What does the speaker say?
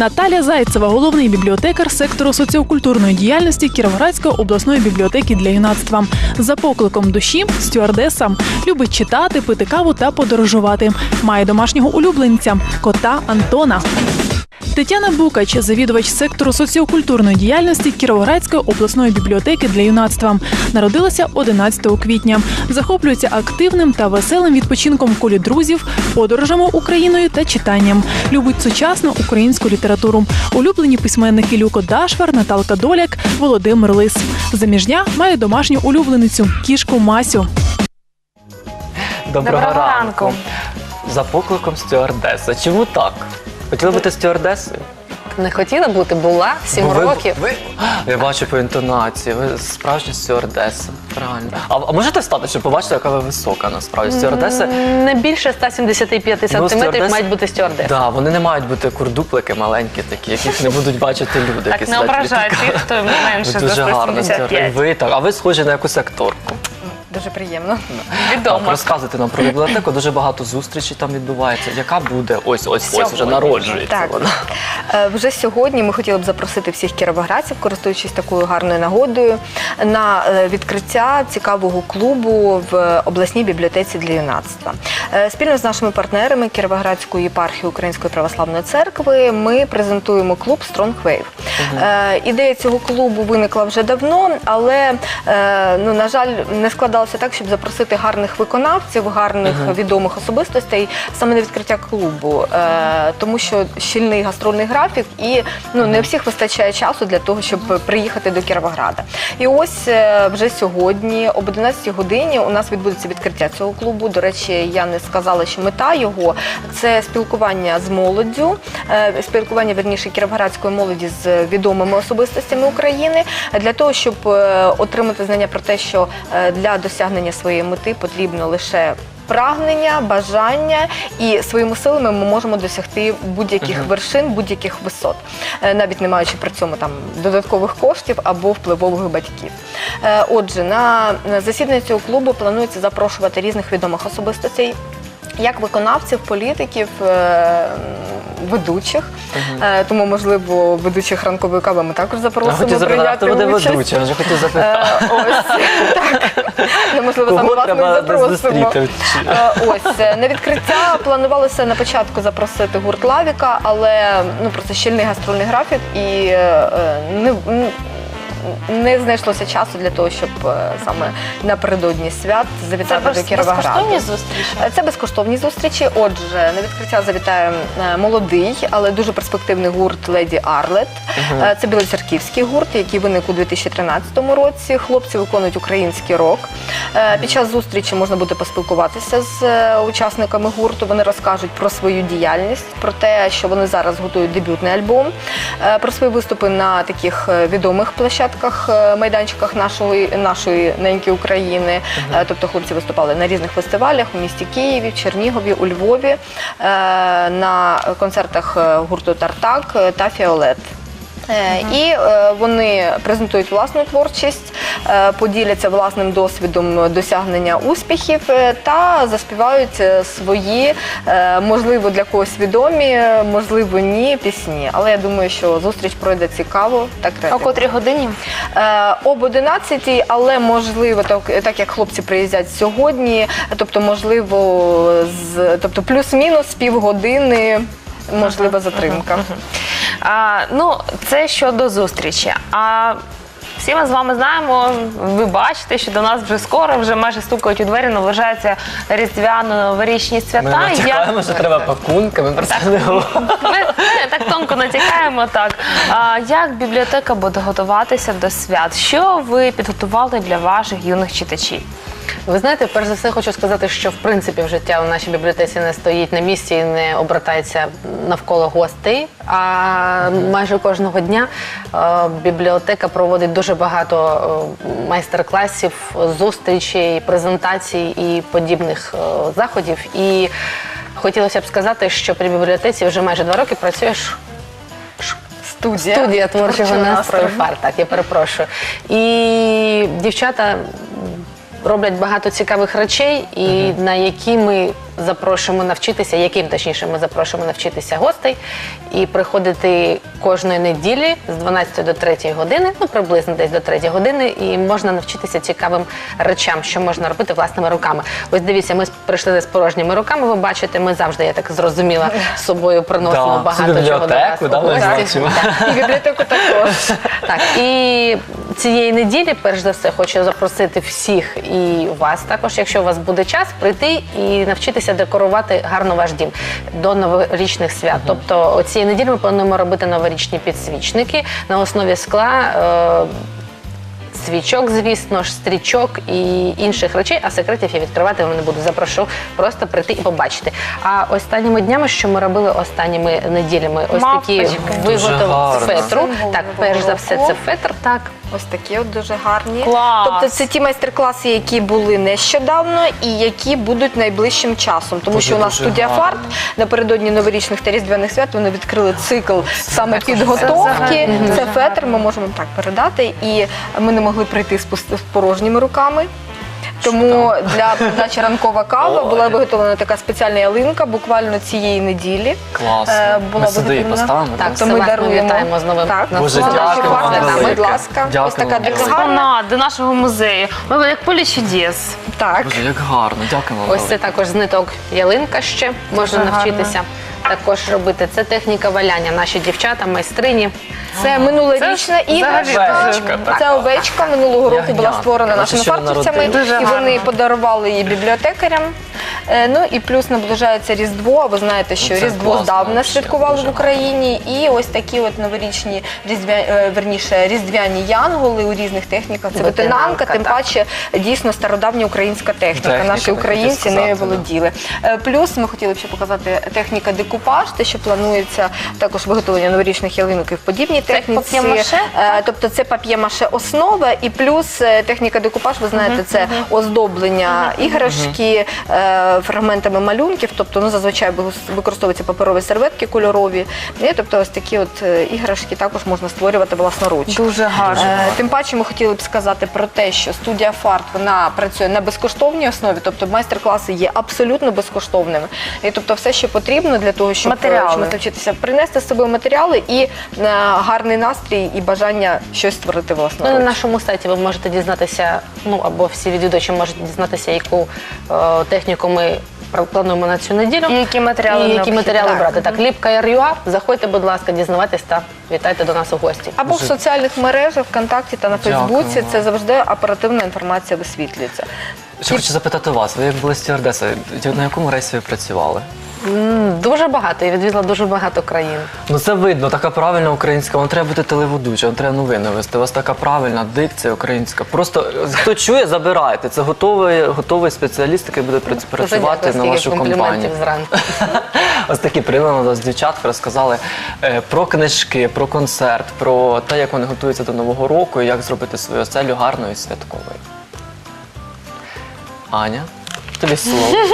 Наталя Зайцева, головний бібліотекар сектору соціокультурної діяльності Кіровоградської обласної бібліотеки для юнацтва. За покликом душі стюардеса любить читати, пити каву та подорожувати. Має домашнього улюбленця кота Антона. Тетяна Букач, завідувач сектору соціокультурної діяльності Кіровоградської обласної бібліотеки для юнацтва, народилася 11 квітня. Захоплюється активним та веселим відпочинком в колі друзів, подорожами Україною та читанням. Любить сучасну українську літературу. Улюблені письменники Люко Дашвар, Наталка Доляк, Володимир Лис. Заміжня має домашню улюбленицю кішку Масю. Доброго, Доброго ранку. ранку. За покликом стюардеса. Чому так? Хотіли бути стюардесою? Не хотіла бути, була сім ви- років. Ви, я бачу по інтонації, ви справжня стюардеса. Правильно. А, а можете стати, щоб побачити, яка ви висока насправді? Стюардеси. Не більше 175 Ну, сантиметрів мають бути стюардеси. Да, вони не мають бути курдуплики маленькі такі, яких не будуть бачити люди. Так не літаках. тих, хто менше за дуже гарна 175. стюардеса. Ви так, а ви схожі на якусь акторку. Дуже приємно. Так, Відомо. розказуйте нам про бібліотеку, дуже багато зустрічей там відбувається. Яка буде? Ось, ось, ось вже Сьогодні. народжується Так. вона. Е, Вже сьогодні ми хотіли б запросити всіх кіровоградців, користуючись такою гарною нагодою, на е, відкриття цікавого клубу в обласній бібліотеці для юнацтва. Е, Спільно з нашими партнерами Кіровоградської єпархії Української православної церкви ми презентуємо клуб Strong Wave. Е, Ідея цього клубу виникла вже давно, але е, ну на жаль, не складалося так, щоб запросити гарних виконавців, гарних відомих особистостей саме на відкриття клубу, е, тому що щільний гастрольний графік, і ну не всіх вистачає часу для того, щоб приїхати до Кіровограда. І ось е, вже сьогодні, об 11 годині, у нас відбудеться відкриття цього клубу. До речі, я не сказала, що мета його це спілкування з молоддю, е, спілкування верніше кіровоградської молоді з відомими особистостями України для того, щоб е, отримати знання про те, що е, для досягнення своєї мети потрібно лише. Прагнення, бажання і своїми силами ми можемо досягти будь-яких вершин, будь-яких висот, е, навіть не маючи при цьому там додаткових коштів або впливових батьків. Е, Отже, на засідання цього клубу планується запрошувати різних відомих особистостей. Як виконавців, політиків, е, ведучих, Е, тому можливо ведучих ранкової кави ми також запросимо прийняти буде участь. ведучим, я вже хотів запитати. Е, Ось так. Ну, Можливо, саме Кого вас ми треба запросимо. зустріти? Е, Ось е, на відкриття планувалося на початку запросити гурт Лавіка, але ну просто щільний гастрольний графік і е, е, не. м, Не знайшлося часу для того, щоб е, саме напередодні свят завітати до Кіровограду. безкоштовні зустрічі? Е, Це безкоштовні зустрічі. Отже, на відкриття завітає е, молодий, але дуже перспективний гурт Леді Арлет. Е, Це білоцерківський гурт, який виник у 2013 році. Хлопці виконують український рок. Е, Під час зустрічі можна буде поспілкуватися з е, учасниками гурту. Вони розкажуть про свою діяльність, про те, що вони зараз готують дебютний альбом, е, про свої виступи на таких е, відомих площадках, е, майданчиках нашої нашої неньки України. Е, Тобто хлопці виступали на різних фестивалях у місті Києві, Чернігові, у Львові, е, на концертах гурту Тартак та Фіолет. Е, І е, вони презентують власну творчість, е, поділяться власним досвідом досягнення успіхів та заспівають свої, можливо, для когось відомі, можливо, ні, пісні. Але я думаю, що зустріч пройде цікаво та О креативно. котрій годині? Об 11, але можливо, так, так як хлопці приїздять сьогодні, тобто, можливо, з тобто плюс-мінус півгодини, можлива затримка. А, ну, це щодо зустрічі. А всі ми з вами знаємо, ви бачите, що до нас вже скоро, вже майже стукають у двері, наближаються різдвяно-новорічні свята. Ми Як- натякаємо, що треба пакунки, ми про це не говоримо. Ми, ми так тонко натякаємо. Так а, як бібліотека буде готуватися до свят? Що ви підготували для ваших юних читачів? Ви знаєте, перш за все хочу сказати, що в принципі в життя у нашій бібліотеці не стоїть на місці і не обертається навколо гостей. А майже кожного дня е, бібліотека проводить дуже багато е, майстер-класів, зустрічей, презентацій і подібних е, заходів. І хотілося б сказати, що при бібліотеці вже майже два роки працюєш Студія, Студія творчого настрою. фар, так, я перепрошую. І дівчата роблять багато цікавих речей, і на які ми запрошуємо навчитися, яким точніше ми запрошуємо навчитися гостей і приходити кожної неділі з 12 до 3 години, ну приблизно десь до 3 години, і можна навчитися цікавим речам, що можна робити власними руками. Ось дивіться, ми прийшли з порожніми руками. Ви бачите, ми завжди, я так зрозуміла, з собою приносимо Да, багато чого до вас. бібліотеку, да, ми гості. бачимо. Так. І бібліотеку також. Так, і цієї неділі, перш за все, хочу запросити всіх і вас також, якщо у вас буде час, прийти і навчитися декорувати гарно ваш дім до новорічних свят. Тобто цієї неділі ми плануємо робити новорічні підсвічники на основі скла. Е- Свічок, звісно ж, стрічок і інших речей, а секретів я відкривати вам не буду. Запрошу просто прийти і побачити. А останніми днями, що ми робили останніми неділями, ось такі виготовлені фетру. Так, перш за все, це фетр. Так, Ось такі от дуже гарні. Клас! Тобто це ті майстер-класи, які були нещодавно і які будуть найближчим часом. Тому Дуже, що у нас дуже студія гарно. фарт напередодні новорічних та різдвяних свят вони відкрили цикл саме підготовки. Це фетр, ми можемо так передати. І ми не могли прийти з порожніми руками. Тому для подачі ранкова кава була виготовлена така спеціальна ялинка буквально цієї неділі. Класно. Е, була Ми сюди її виготовлена. поставимо. Так, То ми ми даруємо. вітаємо з новим Так, Боже, дякую будь ласка. Дякую Ось така вам дуже гарна. Експонат до нашого музею. Ми як поле чудес. Так. Боже, як гарно, дякую вам. Ось це також з ниток ялинка ще можна Дуже навчитися. Також робити це техніка валяння. Наші дівчата, майстрині. Це минулорічна Це іграшка. Це овечка минулого року була створена нашими. Дуже і вони подарували її бібліотекарям. Е, Ну і плюс наближається Різдво. Ви знаєте, що Ну, це Різдво класно, здавна вообще, святкували дуже в Україні. І ось такі от новорічні різдвя... е, верніше, різдвяні янголи у різних техніках. Це Ветенанка, ветенанка, тим так. паче дійсно стародавня українська техніка. Техніка, Наші українці нею сказати, да. володіли. Е, Плюс ми хотіли б ще показати техніка декупаж, те, що планується також виготовлення новорічних ялинок і в подібній техніці. пап'є-маше, Е, Тобто це пап'є-маше основа і плюс е, техніка декупаж, ви знаєте, це оздоблення іграшки е, фрагментами малюнків, тобто ну, зазвичай використовуються паперові серветки кольорові. І, тобто ось такі от е, іграшки також можна створювати власноруч. Дуже гарно. Е, Тим паче ми хотіли б сказати про те, що студія фарт вона працює на безкоштовній основі, тобто майстер-класи є абсолютно безкоштовними. І тобто все, що потрібно для того, щоб Матеріали. навчитися принести з собою матеріали і е, гарний настрій і бажання щось створити Ну, на нашому сайті ви можете дізнатися, ну або всі відвідувачі можуть дізнатися, яку е, техніку ми пр- плануємо на цю неділю. І які матеріали І які необхідні. матеріали Так. брати. Так, ліпка.ua, заходьте, будь ласка, дізнавайтесь та вітайте до нас у гості. Або в соціальних мережах, ВКонтакті та на Дякую Фейсбуці вам. це завжди оперативна інформація висвітлюється. Ще хочу запитати вас, ви як були стюардесою, на якому рейсі ви працювали? М, Дуже багато, я відвідала дуже багато країн. Ну це видно, така правильна українська, вам треба бути телеведучим, вам треба новини вести. У вас така правильна дикція українська. Просто е, хто чує, забирайте. Це готовий, готовий спеціаліст, який буде прац- Дуже працювати дякую, на скільки вашу компліментів компанію. зранку. Ось такі приємно нас дівчатка розказали е, про книжки, про концерт, про те, як вони готуються до Нового року і як зробити свою оселю гарною і святковою. 아, 아니야? 틀렸어.